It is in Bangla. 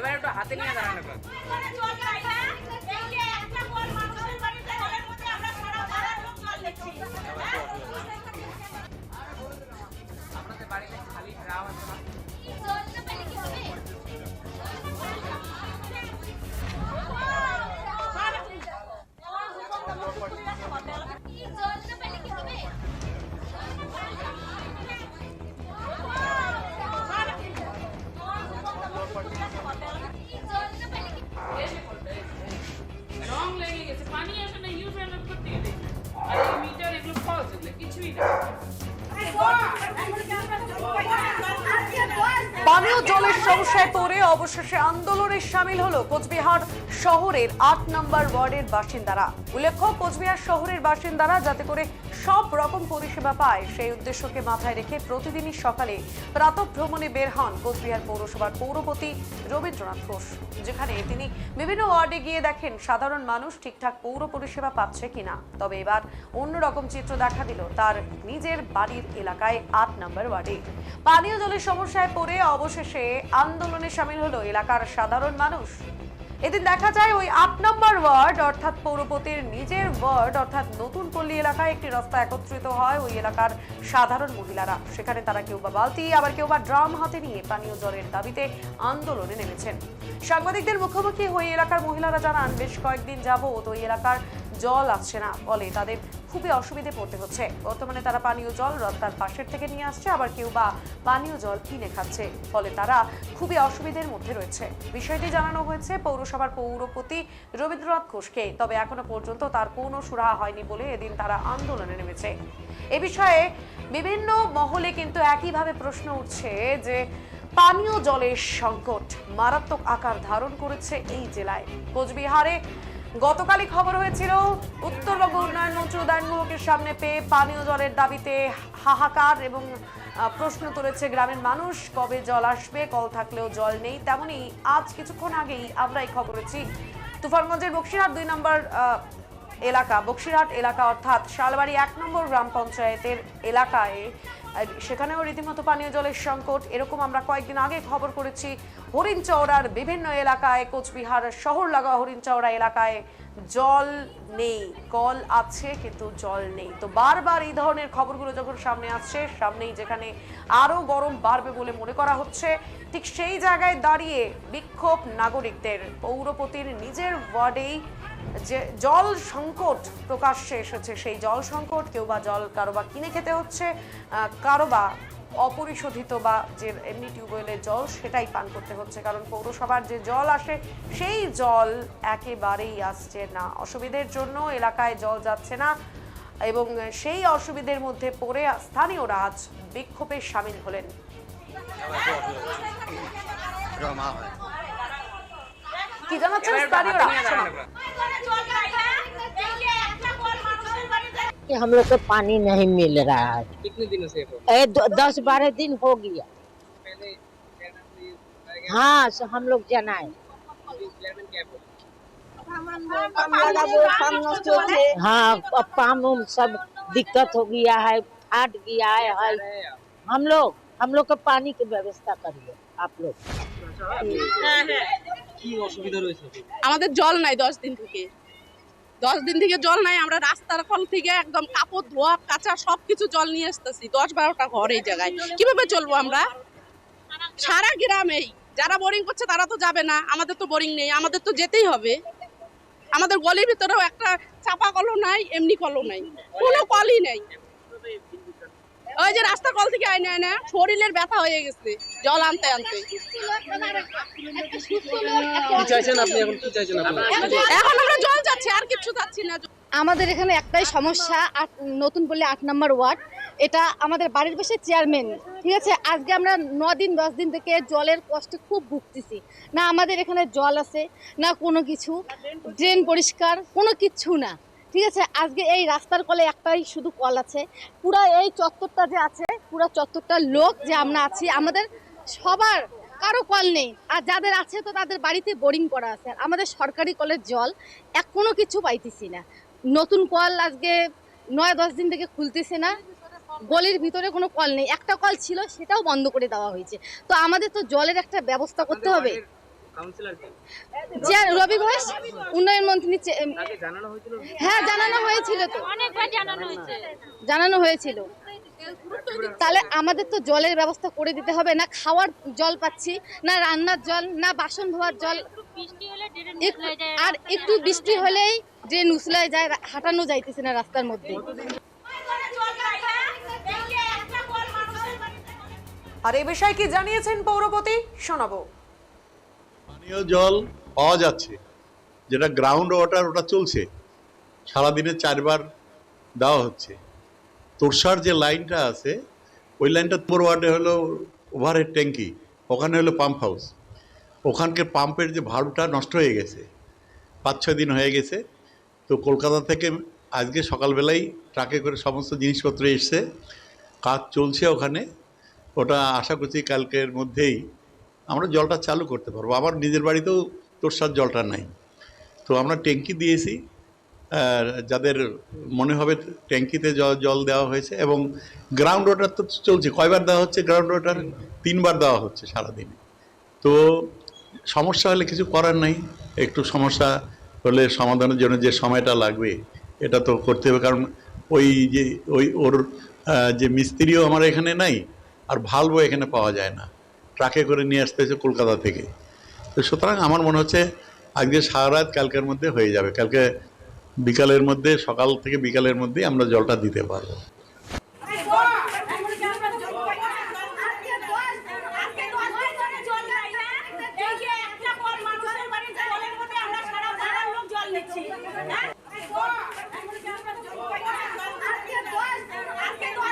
এবার একটু হাতে নিয়ে দাঁড়ান। আপনাদের বাড়িতে খালি ড্রাম আছে পানীয় জলের সমস্যায় পড়ে অবশেষে আন্দোলনে সামিল হলো কোচবিহার শহরের আট নম্বর ওয়ার্ডের বাসিন্দারা। উল্লেখ্য, কোচবিহার শহরের বাসিন্দারা যাতে করে সব রকম পরিষেবা পায়, সেই উদ্দেশ্যকে মাথায় রেখে প্রতিদিনই সকালে প্রাতঃ ভ্রমণে বের হন কোচবিহার পৌরসভার পৌরপতি রবীন্দ্রনাথ ঘোষ, যেখানে তিনি বিভিন্ন ওয়ার্ডে গিয়ে দেখেন সাধারণ মানুষ ঠিকঠাক পৌর পরিষেবা পাচ্ছে কিনা। তবে এবার অন্যরকম চিত্র দেখা দিল তার নিজের বাড়ির এলাকায় আট নম্বর ওয়ার্ডে। পানীয় জলের সমস্যায় পড়ে অবশেষে আন্দোলনে সামিল হলো এলাকার সাধারণ মানুষ। এদিন দেখা যায় ওই আট নম্বর ওয়ার্ড, অর্থাৎ পৌরপতির নিজের ওয়ার্ড, অর্থাৎ নতুন পল্লী এলাকায় একটি রাস্তা একত্রিত হয় ওই এলাকার সাধারণ মহিলারা। সেখানে তারা কেউ বা বালতি, আবার কেউ বা ড্রাম হাতে নিয়ে পানীয় জলের দাবিতে আন্দোলনে নেমেছেন। সাংবাদিকদের মুখোমুখি হয়ে এলাকার মহিলারা জানান, বেশ কয়েকদিন যাবৎ ওই এলাকার জল আসছে না ফলে তাদের খুবই অসুবিধে পড়তে হচ্ছে। বর্তমানে তারা পানীয় জল রাস্তার পাশের থেকে নিয়ে আসছে, আবার কেউ বা পানীয় জল কিনে খাচ্ছে, ফলে তারা খুবই অসুবিধের মধ্যে রয়েছে। বিষয়টি জানানো হয়েছে পৌরসভার পৌরপতি রবীন্দ্রনাথ ঘোষকে, তবে এখনও পর্যন্ত তার কোনো সুরাহা হয়নি বলে এদিন তারা আন্দোলনে নেমেছে। এ বিষয়ে বিভিন্ন মহলে কিন্তু একইভাবে প্রশ্ন উঠছে যে, পানীয় জলের সংকট মারাত্মক আকার ধারণ করেছে এই জেলায়। কোচবিহারে গতকালই খবর হয়েছিল, উত্তরবঙ্গ উন্নয়ন মন্ত্রী উদয়নমোহকে সামনে পেয়ে পানীয় জলের দাবিতে হাহাকার এবং প্রশ্ন তুলেছে গ্রামের মানুষ, কবে জল আসবে, কল থাকলেও জল নেই, তেমনি আজ কিছুক্ষণ আগেই আমরা এই খবর খবরেছি তুফানগঞ্জের বক্সিরহাট দুই নম্বর এলাকা, বক্সিরহাট এলাকা অর্থাৎ শালবাড়ি এক নম্বর গ্রাম পঞ্চায়েতের এলাকায় সেখানেও রীতিমতো পানীয় জলের সংকট। এরকম আমরা কয়েকদিন আগে খবর করেছি হরিণচৌড়ার বিভিন্ন এলাকায়, কোচবিহার শহর লাগা হরিণচৌড়া এলাকায় জল নেই। কল আছে, কিন্তু জল নেই। তো বারবার এই ধরনের খবরগুলো যখন সামনে আসছে, সামনেই যেখানে আরও গরম বাড়বে বলে মনে করা হচ্ছে, ঠিক সেই জায়গায় দাঁড়িয়ে বিক্ষোভ নাগরিকদের, পৌরপতির নিজের ওয়ার্ডেই যে জল সংকট প্রকাশ্যে এসেছে, সেই জল সংকট কেউ বা জল কারও বা কিনে খেতে হচ্ছে কারও বা অপরিশোধিত বা যে এমনি টিউবওয়েলের জল সেটাই পান করতে হচ্ছে। কারণ পৌরসভার যে জল আসে, সেই জল একেবারেই আসছে না। অসুবিধের জন্য এলাকায় জল যাচ্ছে না এবং সেই অসুবিধের মধ্যে পড়ে স্থানীয়রা আজ বিক্ষোভে সামিল হলেন। কি জানাচ্ছেন এবার একটু হাতে স্থানীয়রা নিয়ে দাঁড়ান শোনো। একবার। कि हम लोग को पानी नहीं मिल रहा है कितने दिनों से ये प्रॉब्लम? ए, द- दस बारह दिन हो गया पहले chairman से ये बताया गया, हाँ सो हम लोग जनाए अभी chairman क्या बोले? हाँ अब पाम उम सब दिक्कत हो गया है फाट गया है, है रहे आप? हम लोग हम लोग को पानी की व्यवस्था करिए आप लोग আমাদের জল নাই দশ দিন থেকে। দশ দিন থেকে জল নাই, আমরা রাস্তার কল থেকে একদম কাপড়, ধোয়া, কাঁচা সবকিছু জল নিয়ে আসতেছি। দশ বারোটা ঘর এই জায়গায়। কীভাবে চলবো আমরা? সারা গ্রামেই। যারা বোরিং করছে তারা তো যাবে না। আমাদের তো বোরিং নেই। আমাদের তো যেতেই হবে। আমাদের গলির ভিতরেও একটা চাপা কলও নাই, এমনি কলও নাই। কোনো কলই নেই। ওই যে রাস্তা কল থেকে আয় না শরীরের ব্যথা হয়ে গেছে জল আনতে আনতে। কি চাইছেন আপনি এখন? আমরা জল যাচ্ছি আর কিছু যাচ্ছি না। আমাদের এখানে একটাই সমস্যা আট নতুন পল্লী আট নম্বর ওয়ার্ড এটা আমাদের বাড়ির পাশে চেয়ারম্যান। ঠিক আছে? আজকে আমরা ন দিন দশ দিন থেকে জলের কষ্টে খুব ভুগতেছি। না আমাদের এখানে জল আছে না কোনো কিছু ড্রেন পরিষ্কার কোনো কিছু না। ঠিক আছে, আজকে এই রাস্তার কলে একটাই শুধু কল আছে। পুরা এই চত্বরটা যে আছে, পুরা চত্বরটা লোক যে আমরা আছি, আমাদের সবার কারও কল নেই। আর যাদের আছে তো তাদের বাড়িতে বোরিং করা আছে। আমাদের সরকারি কলের জল এক কোনো কিছু পাইতেছি না। নতুন কল আজকে নয়, দশ দিন থেকে খুলতেছে না। গলির ভিতরে কোনো কল নেই। একটা কল ছিল, সেটাও বন্ধ করে দেওয়া হয়েছে। তো আমাদের তো জলের একটা ব্যবস্থা করতে হবে। কাউন্সিলর কে? রবি ঘোষ উন্নয়ন মন্ত্রী হ্যাঁ জানানো হয়েছিল তো। জানানো হয়েছিল। তাহলে আমাদের তো জলের ব্যবস্থা করে দিতে হবে না খাওয়ার জল পাচ্ছি না রান্নার জল না বাসন ধোয়ার জল। আর একটু বৃষ্টি হলেই ড্রেন উসলায় যায় হাঁটানো যাইতেছে না রাস্তার মধ্যে। আর এ বিষয়ে কি জানিয়েছেন পৌরপতি? শোনাবো। পানীয় জল পাওয়া যাচ্ছে, যেটা গ্রাউন্ড ওয়াটার ওটা চলছে। সারাদিনে চারবার দেওয়া হচ্ছে। তোরসার যে লাইনটা আছে, ওই লাইনটা তোর ওয়ার্ডে হলো ওভারহেড ট্যাঙ্কি, ওখানে হলো পাম্প হাউস। ওখানকার পাম্পের যে ভাড়ুটা নষ্ট হয়ে গেছে, পাঁচ ছয় দিন হয়ে গেছে, তো কলকাতা থেকে আজকে সকালবেলাই ট্রাকে করে সমস্ত জিনিসপত্র এসছে, কাজ চলছে ওখানে। ওটা আশা করছি কালকের মধ্যেই আমরা জলটা চালু করতে পারব। আমার নিজের বাড়িতেও তোরসার জলটা নাই। তো আমরা ট্যাঙ্কি দিয়েছি যাদের মনে হবে ট্যাঙ্কিতে জল জল দেওয়া হয়েছে এবং গ্রাউন্ড ওয়াটার তো চলছে, কয়বার দেওয়া হচ্ছে গ্রাউন্ড ওয়াটার তিনবার দেওয়া হচ্ছে সারাদিনে। তো সমস্যা হলে কিছু করার নাই। একটু সমস্যা হলে সমাধানের জন্য যে সময়টা লাগবে, এটা তো করতে হবে। কারণ ওই যে, ওই ওর যে মিস্ত্রিও আমার এখানে নাই, আর ভালভও এখানে পাওয়া যায় না। ট্রাকে করে নিয়ে আসতে হয়েছে কলকাতা থেকে। তো সুতরাং আমার মনে হচ্ছে আজকে সারা রাত কালকের মধ্যে হয়ে যাবে। কালকে বিকালের মধ্যে, সকাল থেকে বিকালের মধ্যেই আমরা জলটা দিতে পারব।